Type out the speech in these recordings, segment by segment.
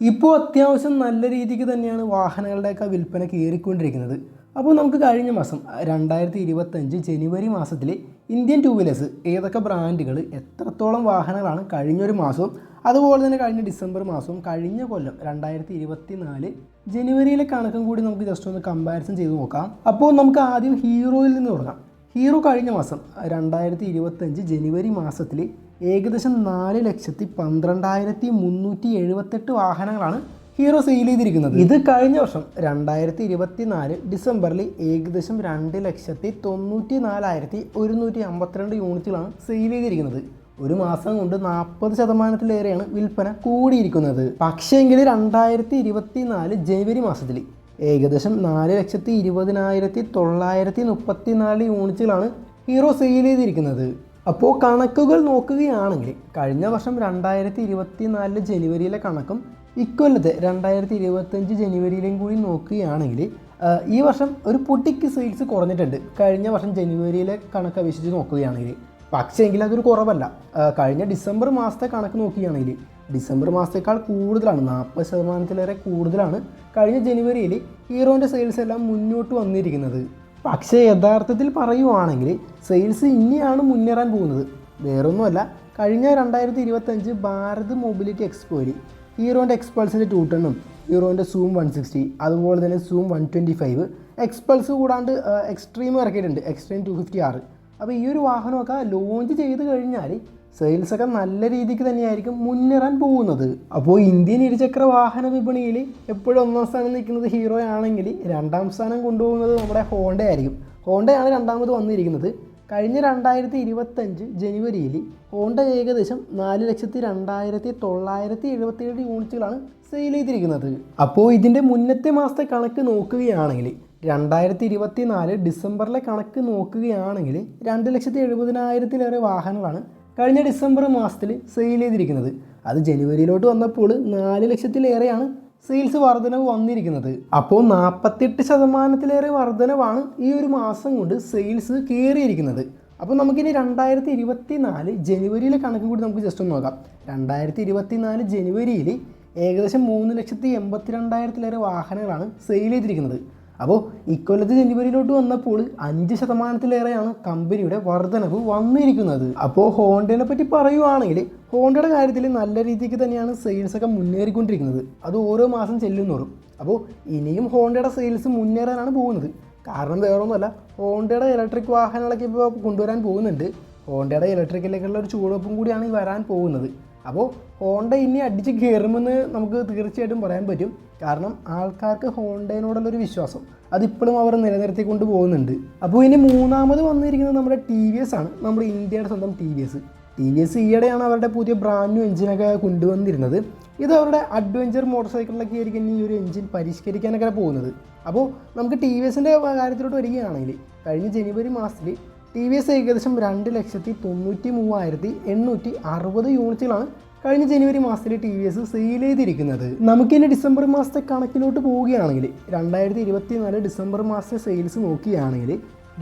ഇപ്പോൾ അത്യാവശ്യം നല്ല രീതിക്ക് തന്നെയാണ് വാഹനങ്ങളുടെയൊക്കെ വിൽപ്പന കയറിക്കൊണ്ടിരിക്കുന്നത്. അപ്പോൾ നമുക്ക് കഴിഞ്ഞ മാസം രണ്ടായിരത്തി ഇരുപത്തഞ്ച് ജനുവരി മാസത്തിൽ ഇന്ത്യൻ ടൂ വീലേഴ്സ് ഏതൊക്കെ ബ്രാൻഡുകൾ എത്രത്തോളം വാഹനങ്ങളാണ് കഴിഞ്ഞൊരു മാസവും അതുപോലെ തന്നെ കഴിഞ്ഞ ഡിസംബർ മാസവും കഴിഞ്ഞ കൊല്ലം രണ്ടായിരത്തി ഇരുപത്തി നാല് ജനുവരിയിലെ കണക്കും കൂടി നമുക്ക് ജസ്റ്റ് ഒന്ന് കമ്പാരിസൺ ചെയ്ത് നോക്കാം. അപ്പോൾ നമുക്ക് ആദ്യം ഹീറോയിൽ നിന്ന് തുടങ്ങാം. ഹീറോ കഴിഞ്ഞ മാസം രണ്ടായിരത്തി ഇരുപത്തഞ്ച് ജനുവരി മാസത്തിൽ ഏകദേശം നാല് ലക്ഷത്തി പന്ത്രണ്ടായിരത്തി മുന്നൂറ്റി എഴുപത്തെട്ട് വാഹനങ്ങളാണ് ഹീറോ സെയിൽ ചെയ്തിരിക്കുന്നത്. ഇത് കഴിഞ്ഞ വർഷം രണ്ടായിരത്തി ഇരുപത്തി നാല് ഡിസംബറിൽ ഏകദേശം രണ്ട് ലക്ഷത്തി തൊണ്ണൂറ്റി നാലായിരത്തി ഒരുന്നൂറ്റി അമ്പത്തിരണ്ട് യൂണിറ്റുകളാണ് സെയിൽ ചെയ്തിരിക്കുന്നത്. ഒരു മാസം കൊണ്ട് നാൽപ്പത് ശതമാനത്തിലേറെയാണ് വിൽപ്പന കൂടിയിരിക്കുന്നത്. പക്ഷേങ്കിൽ രണ്ടായിരത്തി ഇരുപത്തി നാല് ജനുവരി മാസത്തിൽ ഏകദേശം നാല് ലക്ഷത്തി ഇരുപതിനായിരത്തി തൊള്ളായിരത്തി മുപ്പത്തി നാല് യൂണിറ്റുകളാണ് ഹീറോ സെയിൽ ചെയ്തിരിക്കുന്നത്. അപ്പോൾ കണക്കുകൾ നോക്കുകയാണെങ്കിൽ കഴിഞ്ഞ വർഷം രണ്ടായിരത്തി ഇരുപത്തി നാലിലെ ജനുവരിയിലെ കണക്കും ഇക്കൊല്ലത്തെ രണ്ടായിരത്തി ഇരുപത്തഞ്ച് ജനുവരിയിലും കൂടി നോക്കുകയാണെങ്കിൽ ഈ വർഷം ഒരു പൊട്ടിക്ക് സെയിൽസ് കുറഞ്ഞിട്ടുണ്ട്. കഴിഞ്ഞ വർഷം ജനുവരിയിലെ കണക്ക് അപേക്ഷിച്ച് നോക്കുകയാണെങ്കിൽ. പക്ഷേ എങ്കിൽ അതൊരു കുറവല്ല. കഴിഞ്ഞ ഡിസംബർ മാസത്തെ കണക്ക് നോക്കുകയാണെങ്കിൽ ഡിസംബർ മാസത്തേക്കാൾ കൂടുതലാണ്. നാൽപ്പത് ശതമാനത്തിലേറെ കൂടുതലാണ് കഴിഞ്ഞ ജനുവരിയിൽ ഹീറോന്റെ സെയിൽസ് എല്ലാം മുന്നോട്ട് വന്നിരിക്കുന്നത്. പക്ഷേ യഥാർത്ഥത്തിൽ പറയുവാണെങ്കിൽ സെയിൽസ് ഇനിയാണ് മുന്നേറാൻ പോകുന്നത്. വേറൊന്നുമല്ല കഴിഞ്ഞ രണ്ടായിരത്തി ഇരുപത്തഞ്ച് ഭാരത് മൊബിലിറ്റി എക്സ്പോയിൽ ഹീറോന്റെ എക്സ്പൾസിന്റെ ടു ടെണ്ണും ഹീറോന്റെ സൂം വൺ സിക്സ്റ്റി അതുപോലെ തന്നെ zoom one twenty five Xpulse കൂടാണ്ട് എക്സ്ട്രീം ഇറക്കിയിട്ടുണ്ട് എക്സ്ട്രീം ടു ഫിഫ്റ്റി ആറ് അപ്പോൾ ഈ ഒരു വാഹനമൊക്കെ ലോഞ്ച് ചെയ്ത് കഴിഞ്ഞാൽ സെയിൽസ് ഒക്കെ നല്ല രീതിക്ക് തന്നെയായിരിക്കും മുന്നേറാൻ പോകുന്നത്. അപ്പോൾ ഇന്ത്യൻ ഇരുചക്ര വാഹന വിപണിയിൽ എപ്പോഴും ഒന്നാം സ്ഥാനം നിൽക്കുന്നത് ഹീറോ ആണെങ്കിൽ രണ്ടാം സ്ഥാനം കൊണ്ടുപോകുന്നത് നമ്മുടെ ഹോണ്ട ആയിരിക്കും. ഹോണ്ടയാണ് രണ്ടാമത് വന്നിരിക്കുന്നത്. കഴിഞ്ഞ രണ്ടായിരത്തി ഇരുപത്തഞ്ച് ജനുവരിയിൽ ഹോണ്ട ഏകദേശം നാല് ലക്ഷത്തി രണ്ടായിരത്തി തൊള്ളായിരത്തി എഴുപത്തിയേഴ് യൂണിറ്റുകളാണ് സെയിൽ ചെയ്തിരിക്കുന്നത്. അപ്പോൾ ഇതിന്റെ മുന്നത്തെ മാസത്തെ കണക്ക് നോക്കുകയാണെങ്കിൽ രണ്ടായിരത്തി ഇരുപത്തി നാല് ഡിസംബറിലെ കണക്ക് നോക്കുകയാണെങ്കിൽ രണ്ട് ലക്ഷത്തി എഴുപതിനായിരത്തിലേറെ വാഹനങ്ങളാണ് കഴിഞ്ഞ ഡിസംബർ മാസത്തിൽ സെയിൽ ചെയ്തിരിക്കുന്നത്. അത് ജനുവരിയിലോട്ട് വന്നപ്പോൾ നാല് ലക്ഷത്തിലേറെയാണ് സെയിൽസ് വർധനവ് വന്നിരിക്കുന്നത്. അപ്പോൾ നാൽപ്പത്തെട്ട് ശതമാനത്തിലേറെ വർധനവാണ് ഈ ഒരു മാസം കൊണ്ട് സെയിൽസ് കയറിയിരിക്കുന്നത് അപ്പോൾ നമുക്കിനി രണ്ടായിരത്തി ഇരുപത്തി നാല് ജനുവരിയിലെ കണക്കും കൂടി നമുക്ക് ജസ്റ്റ് ഒന്ന് നോക്കാം. രണ്ടായിരത്തി ഇരുപത്തി നാല് ജനുവരിയിൽ ഏകദേശം മൂന്ന് ലക്ഷത്തി എൺപത്തി രണ്ടായിരത്തിലേറെ വാഹനങ്ങളാണ് സെയിൽ ചെയ്തിരിക്കുന്നത്. അപ്പോൾ ഇക്കൊല്ലത്തെ ജനുവരിയിലോട്ട് വന്നപ്പോൾ അഞ്ച് ശതമാനത്തിലേറെയാണ് കമ്പനിയുടെ വർധനവ് വന്നിരിക്കുന്നത്. അപ്പോൾ ഹോണ്ടയെ പറ്റി പറയുവാണെങ്കിൽ ഹോണ്ടയുടെ കാര്യത്തിൽ നല്ല രീതിക്ക് തന്നെയാണ് സെയിൽസ് ഒക്കെ മുന്നേറിക്കൊണ്ടിരിക്കുന്നത്. അത് ഓരോ മാസം ചെല്ലുന്നോറും അപ്പോൾ ഇനിയും ഹോണ്ടയുടെ സെയിൽസ് മുന്നേറാനാണ് പോകുന്നത്. കാരണം വേറൊന്നുമല്ല ഹോണ്ടയുടെ ഇലക്ട്രിക് വാഹനങ്ങളൊക്കെ ഇപ്പോൾ കൊണ്ടുവരാൻ പോകുന്നുണ്ട്. ഹോണ്ടയുടെ ഇലക്ട്രിക്കിലേക്കുള്ള ഒരു ചൂടുവെപ്പും കൂടിയാണ് വരാൻ പോകുന്നത്. അപ്പോൾ ഹോണ്ട ഇനി അടിച്ച് കയറുമെന്ന് നമുക്ക് തീർച്ചയായിട്ടും പറയാൻ പറ്റും. കാരണം ആൾക്കാർക്ക് ഹോണ്ടയിനോടുള്ളൊരു വിശ്വാസം അതിപ്പോഴും അവർ നിലനിർത്തിക്കൊണ്ട് പോകുന്നുണ്ട്. അപ്പോൾ ഇനി മൂന്നാമത് വന്നിരിക്കുന്നത് നമ്മുടെ ടി വി എസ് ആണ്. നമ്മുടെ ഇന്ത്യയുടെ സ്വന്തം T V S. T V S ഈയിടെയാണ് അവരുടെ പുതിയ ബ്രാൻഡ് ന്യൂ എഞ്ചിനൊക്കെ കൊണ്ടുവന്നിരുന്നത്. ഇത് അവരുടെ അഡ്വഞ്ചർ മോട്ടോർ സൈക്കിളിലൊക്കെ ആയിരിക്കും ഈ ഒരു എഞ്ചിൻ പരിഷ്കരിക്കാനൊക്കെ പോകുന്നത്. അപ്പോൾ നമുക്ക് ടി വി എസിന്റെ കാര്യത്തിലോട്ട് വരികയാണെങ്കിൽ കഴിഞ്ഞ ജനുവരി മാസത്തിൽ ടി വി എസ് ഏകദേശം രണ്ട് ലക്ഷത്തി തൊണ്ണൂറ്റി മൂവായിരത്തി എണ്ണൂറ്റി അറുപത് യൂണിറ്റുകളാണ് കഴിഞ്ഞ ജനുവരി മാസത്തിൽ ടി വി എസ് സെയിൽ ചെയ്തിരിക്കുന്നത്. നമുക്കിനി ഡിസംബർ മാസത്തെ കണക്കിലോട്ട് പോവുകയാണെങ്കിൽ രണ്ടായിരത്തി ഇരുപത്തി നാല് ഡിസംബർ മാസത്തെ സെയിൽസ് നോക്കുകയാണെങ്കിൽ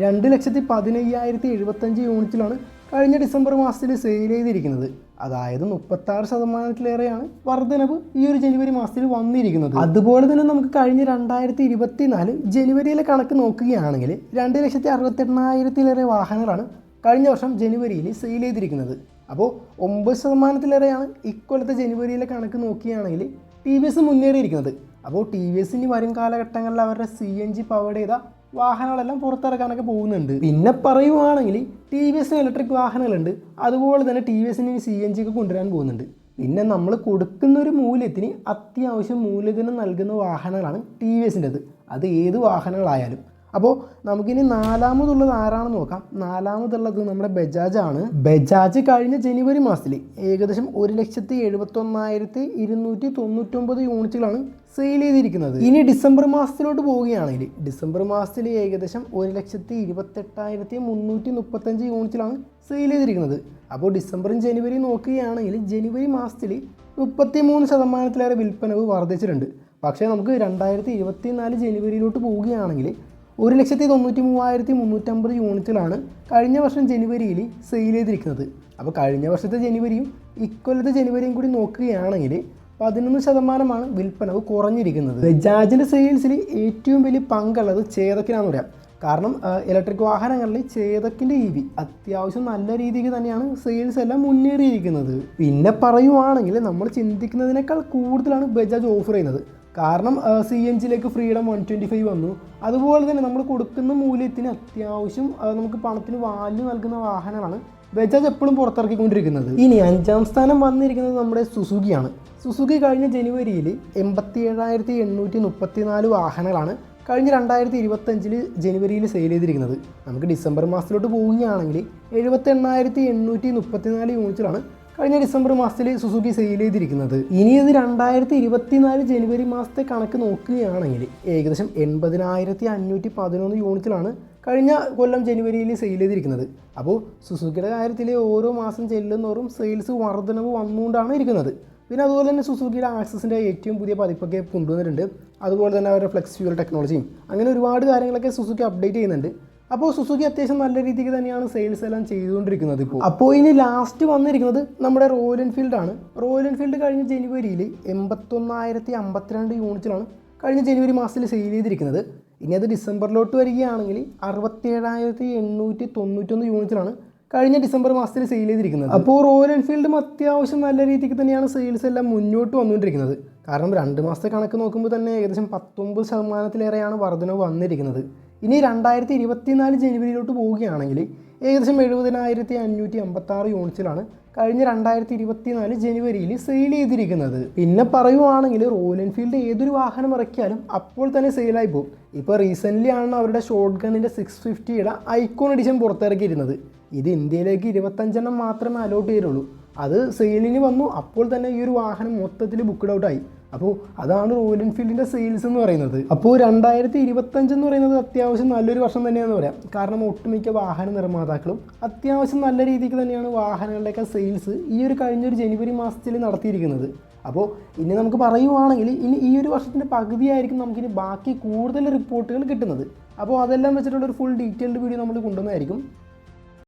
രണ്ട് ലക്ഷത്തി പതിനയ്യായിരത്തി എഴുപത്തഞ്ച് യൂണിറ്റിലാണ് കഴിഞ്ഞ ഡിസംബർ മാസത്തിൽ സെയിൽ ചെയ്തിരിക്കുന്നത്. അതായത് മുപ്പത്താറ് ശതമാനത്തിലേറെയാണ് വർധനവ് ഈ ഒരു ജനുവരി മാസത്തിൽ വന്നിരിക്കുന്നത്. അതുപോലെ തന്നെ നമുക്ക് കഴിഞ്ഞ രണ്ടായിരത്തി ഇരുപത്തി നാല് ജനുവരിയിലെ കണക്ക് നോക്കുകയാണെങ്കിൽ രണ്ട് ലക്ഷത്തി അറുപത്തെണ്ണായിരത്തിലേറെ വാഹനങ്ങളാണ് കഴിഞ്ഞ വർഷം ജനുവരിയിൽ സെയിൽ ചെയ്തിരിക്കുന്നത്. അപ്പോൾ ഒമ്പത് ശതമാനത്തിലേറെയാണ് ഇക്കൊല്ലത്തെ ജനുവരിയിലെ കണക്ക് നോക്കുകയാണെങ്കിൽ ടി വി എസ് മുന്നേറിയിരിക്കുന്നത്. അപ്പോൾ ടി വി എസിന് വരും കാലഘട്ടങ്ങളിൽ അവരുടെ സി എൻ ജി പവേഡ് ചെയ്ത വാഹനങ്ങളെല്ലാം പുറത്തിറക്കാനൊക്കെ പോകുന്നുണ്ട്. പിന്നെ പറയുവാണെങ്കിൽ ടി വി എസിന് ഇലക്ട്രിക് വാഹനങ്ങളുണ്ട്. അതുപോലെ തന്നെ ടി വി എസിന് സി എൻ ജി ഒക്കെ കൊണ്ടുവരാൻ പോകുന്നുണ്ട്. പിന്നെ നമ്മൾ കൊടുക്കുന്ന ഒരു മൂല്യത്തിന് അത്യാവശ്യം മൂല്യത്തിന് നൽകുന്ന വാഹനങ്ങളാണ് ടി വി എസിന്റെത് അത് ഏത് വാഹനങ്ങളായാലും. അപ്പോൾ നമുക്കിനി നാലാമതുള്ളത് ആരാണെന്ന് നോക്കാം. നാലാമതുള്ളത് നമ്മുടെ ബജാജ് ആണ് ബജാജ് കഴിഞ്ഞ ജനുവരി മാസത്തിൽ ഏകദേശം ഒരു ലക്ഷത്തി എഴുപത്തൊന്നായിരത്തി ഇരുന്നൂറ്റി തൊണ്ണൂറ്റൊമ്പത് യൂണിറ്റുകളാണ് സെയിൽ ചെയ്തിരിക്കുന്നത്. ഇനി ഡിസംബർ മാസത്തിലോട്ട് പോവുകയാണെങ്കിൽ ഡിസംബർ മാസത്തിൽ ഏകദേശം ഒരു ലക്ഷത്തി ഇരുപത്തെട്ടായിരത്തി മുന്നൂറ്റി മുപ്പത്തഞ്ച് യൂണിറ്റിലാണ് സെയിൽ ചെയ്തിരിക്കുന്നത്. അപ്പോൾ ഡിസംബറും ജനുവരിയും നോക്കുകയാണെങ്കിൽ ജനുവരി മാസത്തിൽ മുപ്പത്തി മൂന്ന് ശതമാനത്തിലേറെ വിൽപ്പനവ് വർദ്ധിച്ചിട്ടുണ്ട്. പക്ഷേ നമുക്ക് രണ്ടായിരത്തി ഇരുപത്തി നാല് ജനുവരിയിലോട്ട് പോവുകയാണെങ്കിൽ ഒരു ലക്ഷത്തി തൊണ്ണൂറ്റി മൂവായിരത്തി മുന്നൂറ്റമ്പത് യൂണിറ്റുകളാണ് കഴിഞ്ഞ വർഷം ജനുവരിയിൽ സെയിൽ ചെയ്തിരിക്കുന്നത്. അപ്പോൾ കഴിഞ്ഞ വർഷത്തെ ജനുവരിയും ഇക്കൊല്ലത്തെ ജനുവരിയും കൂടി നോക്കുകയാണെങ്കിൽ പതിനൊന്ന് ശതമാനമാണ് വിൽപ്പനവ് കുറഞ്ഞിരിക്കുന്നത്. ബജാജിന്റെ സെയിൽസിൽ ഏറ്റവും വലിയ പങ്കുള്ളത് ചേതക്കിനാന്ന് പറയാം. കാരണം ഇലക്ട്രിക് വാഹനങ്ങളിൽ ചേതക്കിന്റെ ഇ വി അത്യാവശ്യം നല്ല രീതിക്ക് തന്നെയാണ് സെയിൽസ് എല്ലാം മുന്നേറിയിരിക്കുന്നത്. പിന്നെ പറയുവാണെങ്കിൽ നമ്മൾ ചിന്തിക്കുന്നതിനേക്കാൾ കൂടുതലാണ് ബജാജ് ഓഫർ ചെയ്യുന്നത്. കാരണം സി എൻ ജിയിലേക്ക് ഫ്രീഡം വൺ ട്വന്റി ഫൈവ് വന്നു. അതുപോലെ തന്നെ നമ്മൾ കൊടുക്കുന്ന മൂല്യത്തിന് അത്യാവശ്യം നമുക്ക് പണത്തിന് വാല്യൂ നൽകുന്ന വാഹനമാണ് ബജാജ് എപ്പോഴും പുറത്തിറക്കിക്കൊണ്ടിരിക്കുന്നത്. ഇനി അഞ്ചാം സ്ഥാനം വന്നിരിക്കുന്നത് നമ്മുടെ സുസുക്കിയാണ് സുസുക്കി കഴിഞ്ഞ ജനുവരിയിൽ എൺപത്തി ഏഴായിരത്തി എണ്ണൂറ്റി മുപ്പത്തി നാല് വാഹനങ്ങളാണ് കഴിഞ്ഞ രണ്ടായിരത്തി ഇരുപത്തഞ്ചിൽ ജനുവരിയിൽ സെയിൽ ചെയ്തിരിക്കുന്നത്. നമുക്ക് ഡിസംബർ മാസത്തിലോട്ട് പോവുകയാണെങ്കിൽ എഴുപത്തി എണ്ണായിരത്തി എണ്ണൂറ്റി മുപ്പത്തിനാല് യൂണിറ്റിലാണ് കഴിഞ്ഞ ഡിസംബർ മാസത്തിൽ സുസുക്കി സെയിൽ ചെയ്തിരിക്കുന്നത്. ഇനി ഇത് രണ്ടായിരത്തി ഇരുപത്തിനാല് ജനുവരി മാസത്തെ കണക്ക് നോക്കുകയാണെങ്കിൽ ഏകദേശം എൺപതിനായിരത്തി അഞ്ഞൂറ്റി പതിനൊന്ന് യൂണിറ്റിലാണ് കഴിഞ്ഞ കൊല്ലം ജനുവരിയിൽ സെയിൽ ചെയ്തിരിക്കുന്നത്. അപ്പോൾ സുസുക്കിയുടെ കാര്യത്തിൽ ഓരോ മാസം ചെല്ലുന്നോറും സെയിൽസ് വർധനവ് വന്നുകൊണ്ടാണ് ഇരിക്കുന്നത്. പിന്നെ അതുപോലെ തന്നെ സുസുക്കിയുടെ ആക്സസിന്റെ ഏറ്റവും പുതിയ പതിപ്പൊക്കെ കൊണ്ടുവന്നിട്ടുണ്ട്. അതുപോലെ തന്നെ അവരുടെ ഫ്ലെക്സ് ഫ്യൂൽ ടെക്നോളജിയും അങ്ങനെ ഒരുപാട് കാര്യങ്ങളൊക്കെ സുസുക്കി അപ്ഡേറ്റ് ചെയ്യുന്നുണ്ട്. അപ്പോൾ സുസുക്കി അത്യാവശ്യം നല്ല രീതിക്ക് തന്നെയാണ് സെയിൽസ് എല്ലാം ചെയ്തുകൊണ്ടിരിക്കുന്നത് ഇപ്പോൾ അപ്പോൾ ഇനി ലാസ്റ്റ് വന്നിരിക്കുന്നത് നമ്മുടെ റോയൽ എൻഫീൽഡ് ആണ്. റോയൽ എൻഫീൽഡ് കഴിഞ്ഞ ജനുവരിയിൽ എൺപത്തൊന്നായിരത്തി അമ്പത്തിരണ്ട് യൂണിറ്റിലാണ് കഴിഞ്ഞ ജനുവരി മാസത്തിൽ സെയിൽ ചെയ്തിരിക്കുന്നത്. ഇനി അത് ഡിസംബറിലോട്ട് വരികയാണെങ്കിൽ അറുപത്തേഴായിരത്തി എണ്ണൂറ്റി തൊണ്ണൂറ്റൊന്ന് യൂണിറ്റിലാണ് കഴിഞ്ഞ ഡിസംബർ മാസത്തിൽ സെയിൽ ചെയ്തിരിക്കുന്നത്. അപ്പോൾ റോയൽ എൻഫീൽഡും അത്യാവശ്യം നല്ല രീതിക്ക് തന്നെയാണ് സെയിൽസ് എല്ലാം മുന്നോട്ട് വന്നുകൊണ്ടിരിക്കുന്നത്. കാരണം രണ്ട് മാസത്തെ കണക്ക് നോക്കുമ്പോൾ തന്നെ ഏകദേശം പത്തൊമ്പത് ശതമാനത്തിലേറെയാണ് വർധനവ് വന്നിരിക്കുന്നത്. ഇനി രണ്ടായിരത്തി ഇരുപത്തിനാല് ജനുവരിയിലോട്ട് പോവുകയാണെങ്കിൽ ഏകദേശം എഴുപതിനായിരത്തി അഞ്ഞൂറ്റി അമ്പത്താറ് യൂണിറ്റ്സിലാണ് കഴിഞ്ഞ രണ്ടായിരത്തി ഇരുപത്തിനാല് ജനുവരിയിൽ സെയിൽ ചെയ്തിരിക്കുന്നത്. പിന്നെ പറയുവാണെങ്കിൽ റോയൽ എൻഫീൽഡ് ഏതൊരു വാഹനം ഇറക്കിയാലും അപ്പോൾ തന്നെ സെയിലായി പോകും. ഇപ്പോൾ റീസെന്റ്ലി ആണ് അവരുടെ ഷോർട്ട് ഗണ്ണിന്റെ സിക്സ് ഫിഫ്റ്റിയുടെ ഐക്കോൺ എഡിഷൻ പുറത്തിറക്കിയിരുന്നത്. ഇത് ഇന്ത്യയിലേക്ക് ഇരുപത്തഞ്ചെണ്ണം മാത്രമേ അലോട്ട് ചെയ്തിട്ടുള്ളൂ അത് സെയിലിന് വന്നു. അപ്പോൾ തന്നെ ഈ ഒരു വാഹനം മൊത്തത്തിൽ ബുക്ക്ഡ് ആയി. അപ്പോൾ അതാണ് റോയൽ എൻഫീൽഡിന്റെ സെയിൽസ് എന്ന് പറയുന്നത്. അപ്പോൾ രണ്ടായിരത്തി ഇരുപത്തഞ്ച് എന്ന് പറയുന്നത് അത്യാവശ്യം നല്ലൊരു വർഷം തന്നെയാണെന്ന് പറയാം. കാരണം ഒട്ടുമിക്ക വാഹന നിർമ്മാതാക്കളും അത്യാവശ്യം നല്ല രീതിക്ക് തന്നെയാണ് വാഹനങ്ങളുടെയൊക്കെ സെയിൽസ് ഈ ഒരു കഴിഞ്ഞൊരു ജനുവരി മാസത്തിൽ നടത്തിയിരിക്കുന്നത്. അപ്പോൾ ഇനി നമുക്ക് പറയുവാണെങ്കിൽ ഇനി ഈ ഒരു വർഷത്തിന്റെ പകുതിയായിരിക്കും നമുക്കിനി ബാക്കി കൂടുതൽ റിപ്പോർട്ടുകൾ കിട്ടുന്നത്. അപ്പോൾ അതെല്ലാം വെച്ചിട്ടുള്ള ഒരു ഫുൾ ഡീറ്റെയിൽഡ് വീഡിയോ നമ്മൾ കൊണ്ടുവന്നതായിരിക്കും